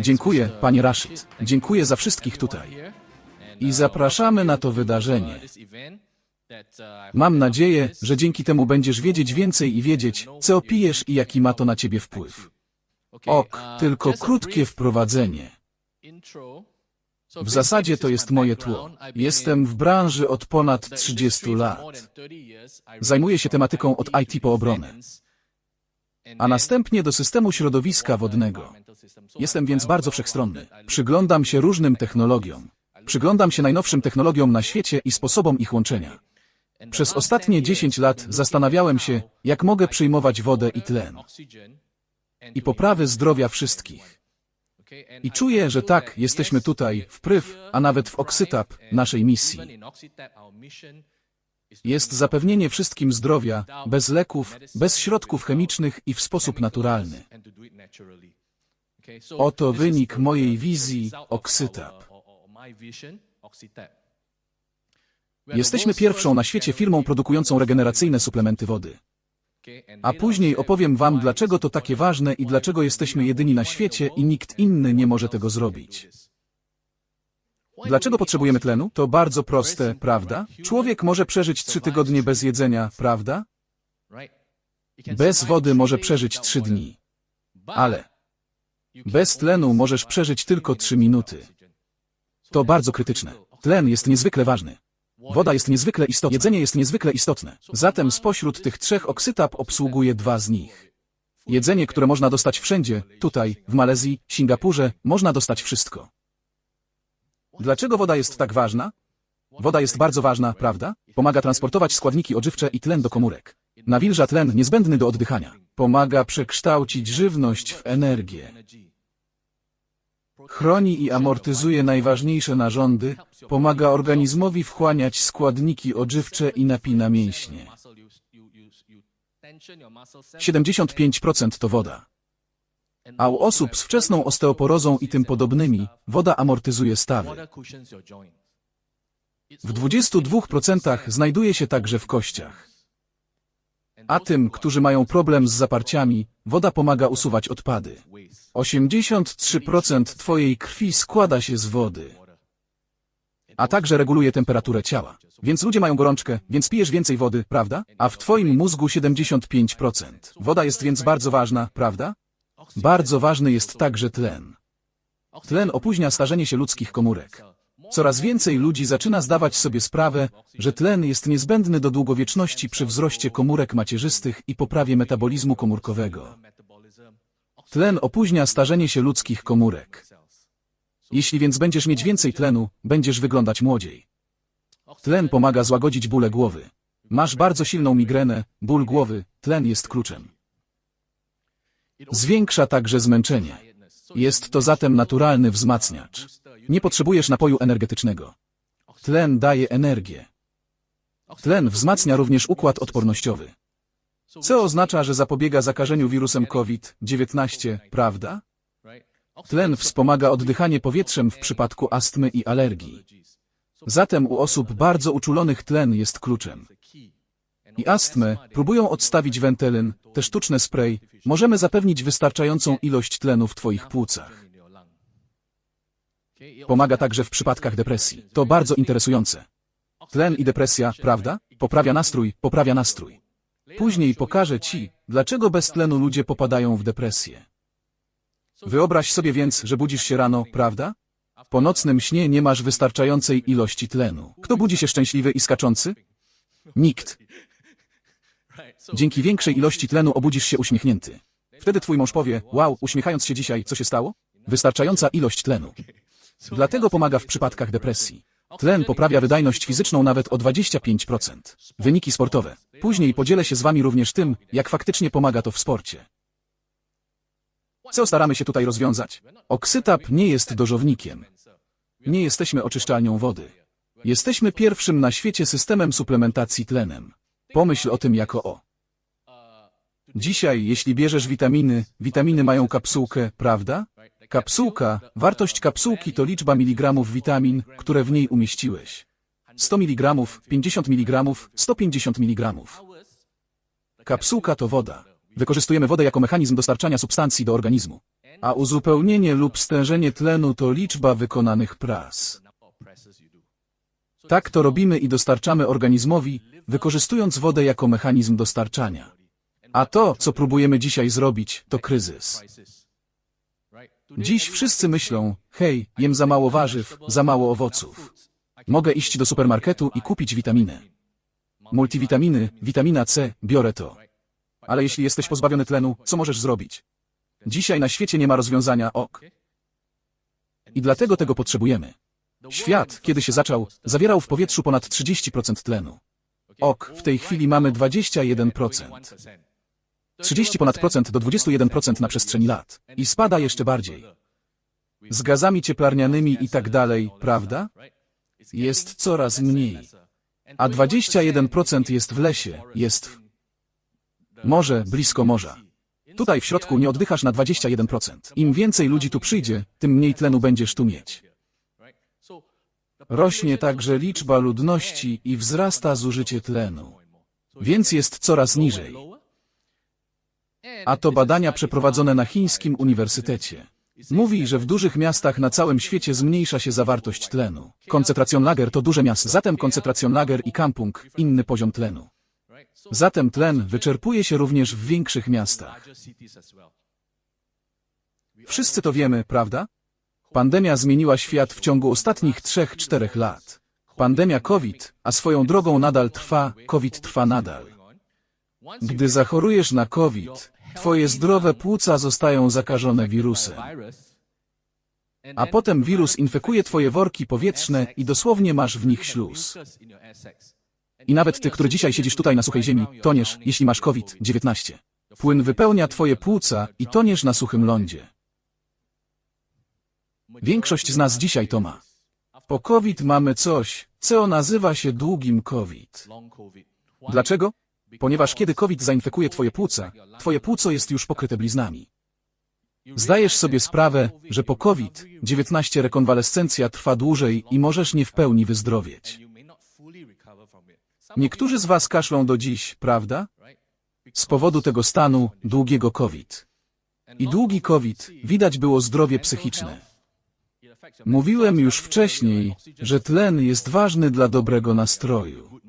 Dziękuję, panie Rashid. Dziękuję za wszystkich tutaj. I zapraszamy na to wydarzenie. Mam nadzieję, że dzięki temu będziesz wiedzieć więcej i wiedzieć, co pijesz i jaki ma to na ciebie wpływ. Ok, tylko krótkie wprowadzenie. W zasadzie to jest moje tło. Jestem w branży od ponad 30 lat. Zajmuję się tematyką od IT po obronę, a następnie do systemu środowiska wodnego. Jestem więc bardzo wszechstronny. Przyglądam się różnym technologiom. Przyglądam się najnowszym technologiom na świecie i sposobom ich łączenia. Przez ostatnie 10 lat zastanawiałem się, jak mogę przyjmować wodę i tlen i poprawy zdrowia wszystkich. I czuję, że tak, jesteśmy tutaj, w Pryw, a nawet w Oksytap, naszej misji. Jest zapewnienie wszystkim zdrowia, bez leków, bez środków chemicznych i w sposób naturalny. Oto wynik mojej wizji Oksytap. Jesteśmy pierwszą na świecie firmą produkującą regeneracyjne suplementy wody. A później opowiem Wam, dlaczego to takie ważne i dlaczego jesteśmy jedyni na świecie i nikt inny nie może tego zrobić. Dlaczego potrzebujemy tlenu? To bardzo proste, prawda? Człowiek może przeżyć trzy tygodnie bez jedzenia, prawda? Bez wody może przeżyć trzy dni. Ale bez tlenu możesz przeżyć tylko trzy minuty. To bardzo krytyczne. Tlen jest niezwykle ważny. Woda jest niezwykle istotna. Jedzenie jest niezwykle istotne. Zatem spośród tych trzech oksytap obsługuje dwa z nich. Jedzenie, które można dostać wszędzie, tutaj, w Malezji, Singapurze, można dostać wszystko. Dlaczego woda jest tak ważna? Woda jest bardzo ważna, prawda? Pomaga transportować składniki odżywcze i tlen do komórek. Nawilża tlen niezbędny do oddychania. Pomaga przekształcić żywność w energię. Chroni i amortyzuje najważniejsze narządy, pomaga organizmowi wchłaniać składniki odżywcze i napina mięśnie. 75% to woda. A u osób z wczesną osteoporozą i tym podobnymi, woda amortyzuje stawy. W 22% znajduje się także w kościach. A tym, którzy mają problem z zaparciami, woda pomaga usuwać odpady. 83% Twojej krwi składa się z wody, a także reguluje temperaturę ciała. Więc ludzie mają gorączkę, więc pijesz więcej wody, prawda? A w Twoim mózgu 75%. Woda jest więc bardzo ważna, prawda? Bardzo ważny jest także tlen. Tlen opóźnia starzenie się ludzkich komórek. Coraz więcej ludzi zaczyna zdawać sobie sprawę, że tlen jest niezbędny do długowieczności przy wzroście komórek macierzystych i poprawie metabolizmu komórkowego. Tlen opóźnia starzenie się ludzkich komórek. Jeśli więc będziesz mieć więcej tlenu, będziesz wyglądać młodziej. Tlen pomaga złagodzić bóle głowy. Masz bardzo silną migrenę, ból głowy, tlen jest kluczem. Zwiększa także zmęczenie. Jest to zatem naturalny wzmacniacz. Nie potrzebujesz napoju energetycznego. Tlen daje energię. Tlen wzmacnia również układ odpornościowy. Co oznacza, że zapobiega zakażeniu wirusem COVID-19, prawda? Tlen wspomaga oddychanie powietrzem w przypadku astmy i alergii. Zatem u osób bardzo uczulonych tlen jest kluczem. I astmę próbują odstawić wentylyn, te sztuczne spray, możemy zapewnić wystarczającą ilość tlenu w Twoich płucach. Pomaga także w przypadkach depresji. To bardzo interesujące. Tlen i depresja, prawda? Poprawia nastrój, poprawia nastrój. Później pokażę Ci, dlaczego bez tlenu ludzie popadają w depresję. Wyobraź sobie więc, że budzisz się rano, prawda? Po nocnym śnie nie masz wystarczającej ilości tlenu. Kto budzi się szczęśliwy i skaczący? Nikt. Dzięki większej ilości tlenu obudzisz się uśmiechnięty. Wtedy twój mąż powie, wow, uśmiechając się dzisiaj, co się stało? Wystarczająca ilość tlenu. Dlatego pomaga w przypadkach depresji. Tlen poprawia wydajność fizyczną nawet o 25%. Wyniki sportowe. Później podzielę się z Wami również tym, jak faktycznie pomaga to w sporcie. Co staramy się tutaj rozwiązać? Oksytap nie jest dożownikiem. Nie jesteśmy oczyszczalnią wody. Jesteśmy pierwszym na świecie systemem suplementacji tlenem. Pomyśl o tym jako o. Dzisiaj, jeśli bierzesz witaminy, witaminy mają kapsułkę, prawda? Kapsułka, wartość kapsułki to liczba miligramów witamin, które w niej umieściłeś. 100 mg, 50 mg, 150 mg. Kapsułka to woda. Wykorzystujemy wodę jako mechanizm dostarczania substancji do organizmu. a uzupełnienie lub stężenie tlenu to liczba wykonanych prac. Tak to robimy i dostarczamy organizmowi, wykorzystując wodę jako mechanizm dostarczania. A to, co próbujemy dzisiaj zrobić, to kryzys. Dziś wszyscy myślą, hej, jem za mało warzyw, za mało owoców. Mogę iść do supermarketu i kupić witaminy. Multivitaminy, witamina C, biorę to. Ale jeśli jesteś pozbawiony tlenu, co możesz zrobić? Dzisiaj na świecie nie ma rozwiązania ok. I dlatego tego potrzebujemy. Świat, kiedy się zaczął, zawierał w powietrzu ponad 30% tlenu. Ok, w tej chwili mamy 21%. 30 ponad procent do 21% na przestrzeni lat. I spada jeszcze bardziej. Z gazami cieplarnianymi i tak dalej, prawda? Jest coraz mniej. A 21% jest w lesie, jest w morze, blisko morza. Tutaj w środku nie oddychasz na 21%. Im więcej ludzi tu przyjdzie, tym mniej tlenu będziesz tu mieć. Rośnie także liczba ludności i wzrasta zużycie tlenu. Więc jest coraz niżej. A to badania przeprowadzone na chińskim uniwersytecie. Mówi, że w dużych miastach na całym świecie zmniejsza się zawartość tlenu. Koncentracjon to duże miasto, zatem koncentracjon i kampung, inny poziom tlenu. Zatem tlen wyczerpuje się również w większych miastach. Wszyscy to wiemy, prawda? Pandemia zmieniła świat w ciągu ostatnich 3-4 lat. Pandemia COVID, a swoją drogą nadal trwa, COVID trwa nadal. Gdy zachorujesz na COVID, twoje zdrowe płuca zostają zakażone wirusem. A potem wirus infekuje twoje worki powietrzne i dosłownie masz w nich śluz. I nawet ty, który dzisiaj siedzisz tutaj na suchej ziemi, toniesz, jeśli masz COVID-19. Płyn wypełnia twoje płuca i toniesz na suchym lądzie. Większość z nas dzisiaj to ma. Po COVID mamy coś, co nazywa się długim COVID. Dlaczego? Ponieważ kiedy COVID zainfekuje twoje płuca, twoje płuco jest już pokryte bliznami. Zdajesz sobie sprawę, że po COVID-19 rekonwalescencja trwa dłużej i możesz nie w pełni wyzdrowieć. Niektórzy z was kaszlą do dziś, prawda? Z powodu tego stanu, długiego COVID. I długi COVID, widać było zdrowie psychiczne. Mówiłem już wcześniej, że tlen jest ważny dla dobrego nastroju.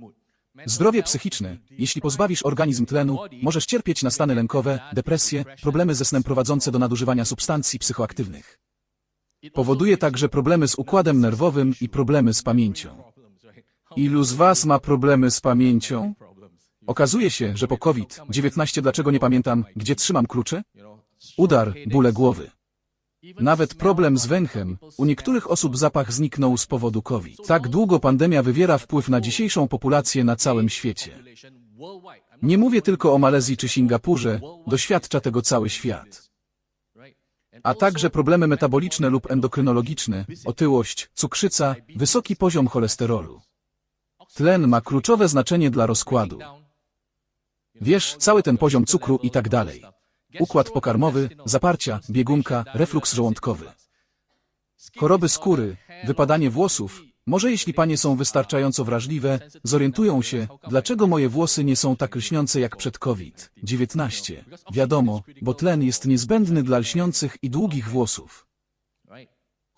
Zdrowie psychiczne. Jeśli pozbawisz organizm tlenu, możesz cierpieć na stany lękowe, depresję, problemy ze snem prowadzące do nadużywania substancji psychoaktywnych. Powoduje także problemy z układem nerwowym i problemy z pamięcią. Ilu z Was ma problemy z pamięcią? Okazuje się, że po COVID-19 dlaczego nie pamiętam, gdzie trzymam klucze? Udar, bóle głowy. Nawet problem z węchem, u niektórych osób zapach zniknął z powodu COVID. Tak długo pandemia wywiera wpływ na dzisiejszą populację na całym świecie. Nie mówię tylko o Malezji czy Singapurze, doświadcza tego cały świat. A także problemy metaboliczne lub endokrynologiczne, otyłość, cukrzyca, wysoki poziom cholesterolu. Tlen ma kluczowe znaczenie dla rozkładu. Wiesz, cały ten poziom cukru i tak dalej. Układ pokarmowy, zaparcia, biegunka, refluks żołądkowy. Choroby skóry, wypadanie włosów. Może jeśli panie są wystarczająco wrażliwe, zorientują się, dlaczego moje włosy nie są tak lśniące jak przed COVID-19. Wiadomo, bo tlen jest niezbędny dla lśniących i długich włosów.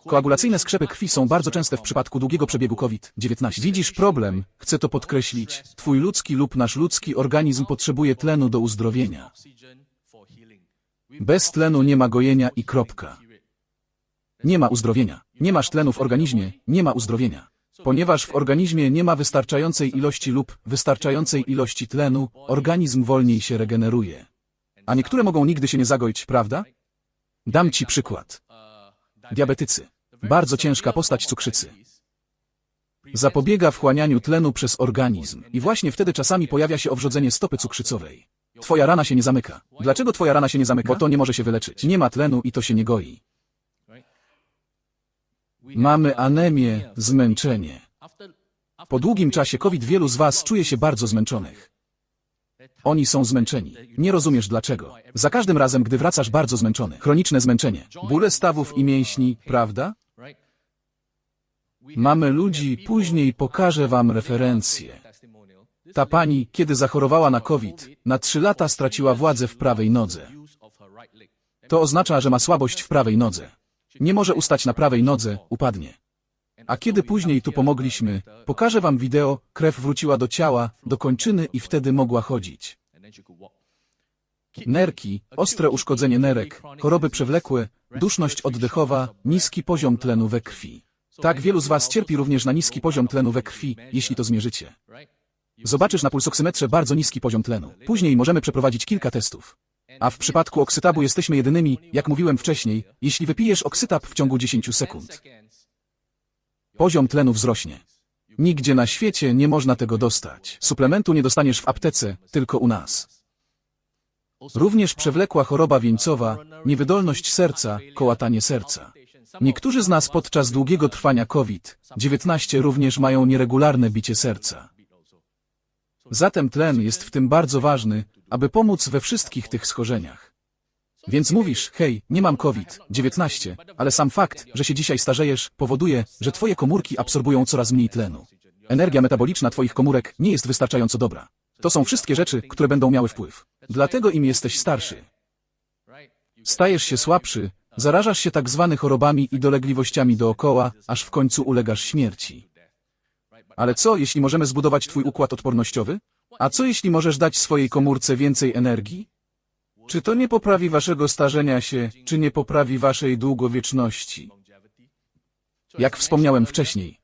Koagulacyjne skrzepy krwi są bardzo częste w przypadku długiego przebiegu COVID-19. Widzisz problem, chcę to podkreślić, twój ludzki lub nasz ludzki organizm potrzebuje tlenu do uzdrowienia. Bez tlenu nie ma gojenia i kropka. Nie ma uzdrowienia. Nie masz tlenu w organizmie, nie ma uzdrowienia. Ponieważ w organizmie nie ma wystarczającej ilości lub wystarczającej ilości tlenu, organizm wolniej się regeneruje. A niektóre mogą nigdy się nie zagoić, prawda? Dam ci przykład. Diabetycy. Bardzo ciężka postać cukrzycy. Zapobiega wchłanianiu tlenu przez organizm i właśnie wtedy czasami pojawia się owrzodzenie stopy cukrzycowej. Twoja rana się nie zamyka. Dlaczego twoja rana się nie zamyka? Bo to nie może się wyleczyć. Nie ma tlenu i to się nie goi. Mamy anemię, zmęczenie. Po długim czasie COVID wielu z was czuje się bardzo zmęczonych. Oni są zmęczeni. Nie rozumiesz dlaczego. Za każdym razem, gdy wracasz bardzo zmęczony. Chroniczne zmęczenie. Bóle stawów i mięśni, prawda? Mamy ludzi, później pokażę wam referencje. Ta pani, kiedy zachorowała na COVID, na trzy lata straciła władzę w prawej nodze. To oznacza, że ma słabość w prawej nodze. Nie może ustać na prawej nodze, upadnie. A kiedy później tu pomogliśmy, pokażę wam wideo, krew wróciła do ciała, do kończyny i wtedy mogła chodzić. Nerki, ostre uszkodzenie nerek, choroby przewlekłe, duszność oddechowa, niski poziom tlenu we krwi. Tak wielu z was cierpi również na niski poziom tlenu we krwi, jeśli to zmierzycie. Zobaczysz na pulsoksymetrze bardzo niski poziom tlenu. Później możemy przeprowadzić kilka testów. A w przypadku oksytabu jesteśmy jedynymi, jak mówiłem wcześniej, jeśli wypijesz oksytab w ciągu 10 sekund. Poziom tlenu wzrośnie. Nigdzie na świecie nie można tego dostać. Suplementu nie dostaniesz w aptece, tylko u nas. Również przewlekła choroba wieńcowa, niewydolność serca, kołatanie serca. Niektórzy z nas podczas długiego trwania COVID-19 również mają nieregularne bicie serca. Zatem tlen jest w tym bardzo ważny, aby pomóc we wszystkich tych schorzeniach. Więc mówisz, hej, nie mam COVID-19, ale sam fakt, że się dzisiaj starzejesz, powoduje, że twoje komórki absorbują coraz mniej tlenu. Energia metaboliczna twoich komórek nie jest wystarczająco dobra. To są wszystkie rzeczy, które będą miały wpływ. Dlatego im jesteś starszy. Stajesz się słabszy, zarażasz się tak zwanymi chorobami i dolegliwościami dookoła, aż w końcu ulegasz śmierci. Ale co, jeśli możemy zbudować twój układ odpornościowy? A co, jeśli możesz dać swojej komórce więcej energii? Czy to nie poprawi waszego starzenia się, czy nie poprawi waszej długowieczności? Jak wspomniałem wcześniej,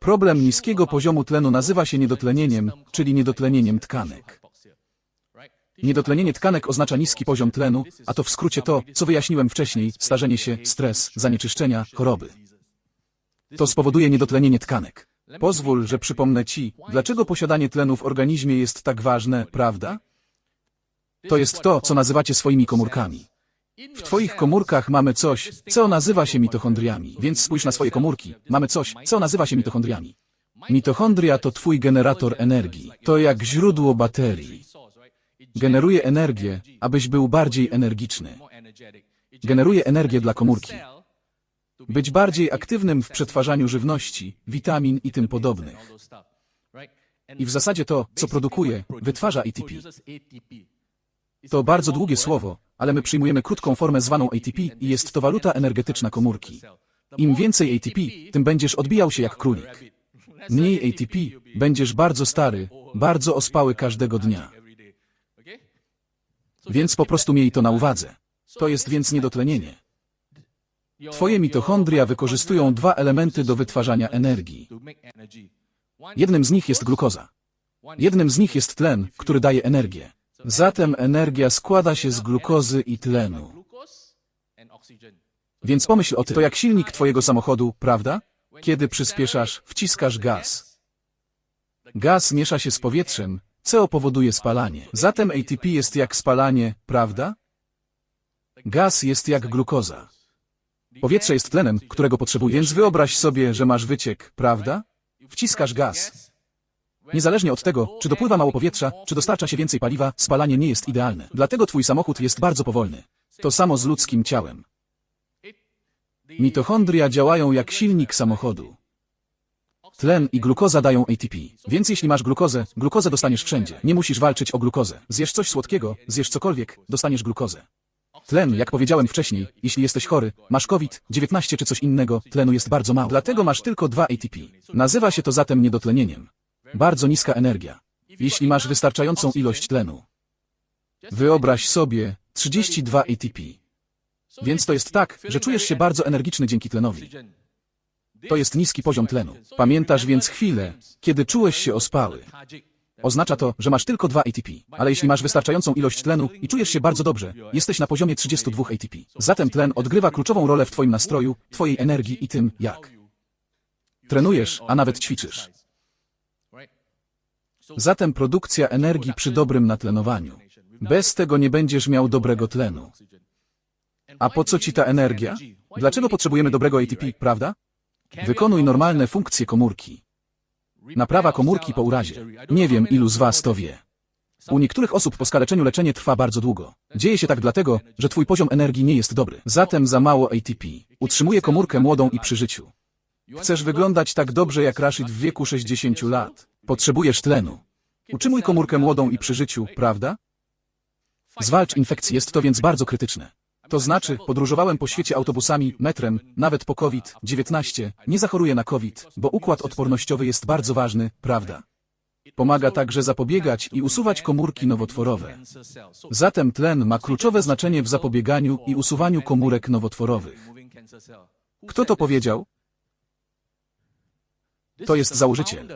problem niskiego poziomu tlenu nazywa się niedotlenieniem, czyli niedotlenieniem tkanek. Niedotlenienie tkanek oznacza niski poziom tlenu, a to w skrócie to, co wyjaśniłem wcześniej, starzenie się, stres, zanieczyszczenia, choroby. To spowoduje niedotlenienie tkanek. Pozwól, że przypomnę ci, dlaczego posiadanie tlenu w organizmie jest tak ważne, prawda? To jest to, co nazywacie swoimi komórkami. W twoich komórkach mamy coś, co nazywa się mitochondriami, więc spójrz na swoje komórki. Mamy coś, co nazywa się mitochondriami. Mitochondria to twój generator energii. To jak źródło baterii. Generuje energię, abyś był bardziej energiczny. Generuje energię dla komórki. Być bardziej aktywnym w przetwarzaniu żywności, witamin i tym podobnych. I w zasadzie to, co produkuje, wytwarza ATP. To bardzo długie słowo, ale my przyjmujemy krótką formę zwaną ATP i jest to waluta energetyczna komórki. Im więcej ATP, tym będziesz odbijał się jak królik. Mniej ATP, będziesz bardzo stary, bardzo ospały każdego dnia. Więc po prostu miej to na uwadze. To jest więc niedotlenienie. Twoje mitochondria wykorzystują dwa elementy do wytwarzania energii. Jednym z nich jest glukoza. Jednym z nich jest tlen, który daje energię. Zatem energia składa się z glukozy i tlenu. Więc pomyśl o tym, to jak silnik twojego samochodu, prawda? Kiedy przyspieszasz, wciskasz gaz. Gaz miesza się z powietrzem, co powoduje spalanie. Zatem ATP jest jak spalanie, prawda? Gaz jest jak glukoza. Powietrze jest tlenem, którego potrzebujesz. Więc wyobraź sobie, że masz wyciek, prawda? Wciskasz gaz. Niezależnie od tego, czy dopływa mało powietrza, czy dostarcza się więcej paliwa, spalanie nie jest idealne. Dlatego twój samochód jest bardzo powolny. To samo z ludzkim ciałem. Mitochondria działają jak silnik samochodu. Tlen i glukoza dają ATP. Więc jeśli masz glukozę, glukozę dostaniesz wszędzie. Nie musisz walczyć o glukozę. Zjesz coś słodkiego, zjesz cokolwiek, dostaniesz glukozę. Tlen, jak powiedziałem wcześniej, jeśli jesteś chory, masz COVID-19 czy coś innego, tlenu jest bardzo mało. Dlatego masz tylko 2 ATP. Nazywa się to zatem niedotlenieniem. Bardzo niska energia. Jeśli masz wystarczającą ilość tlenu. Wyobraź sobie 32 ATP. Więc to jest tak, że czujesz się bardzo energiczny dzięki tlenowi. To jest niski poziom tlenu. Pamiętasz więc chwilę, kiedy czułeś się ospały. Oznacza to, że masz tylko 2 ATP, ale jeśli masz wystarczającą ilość tlenu i czujesz się bardzo dobrze, jesteś na poziomie 32 ATP. Zatem tlen odgrywa kluczową rolę w twoim nastroju, twojej energii i tym, jak trenujesz, a nawet ćwiczysz. Zatem produkcja energii przy dobrym natlenowaniu. Bez tego nie będziesz miał dobrego tlenu. A po co ci ta energia? Dlaczego potrzebujemy dobrego ATP, prawda? Wykonuj normalne funkcje komórki. Naprawa komórki po urazie. Nie wiem, ilu z was to wie. U niektórych osób po skaleczeniu leczenie trwa bardzo długo. Dzieje się tak dlatego, że twój poziom energii nie jest dobry. Zatem za mało ATP. Utrzymuje komórkę młodą i przy życiu. Chcesz wyglądać tak dobrze jak Rashid w wieku 60 lat. Potrzebujesz tlenu. Utrzymuj komórkę młodą i przy życiu, prawda? Zwalcz infekcję, jest to więc bardzo krytyczne. To znaczy, podróżowałem po świecie autobusami, metrem, nawet po COVID-19, nie zachoruję na COVID, bo układ odpornościowy jest bardzo ważny, prawda? Pomaga także zapobiegać i usuwać komórki nowotworowe. Zatem tlen ma kluczowe znaczenie w zapobieganiu i usuwaniu komórek nowotworowych. Kto to powiedział? To jest założyciel.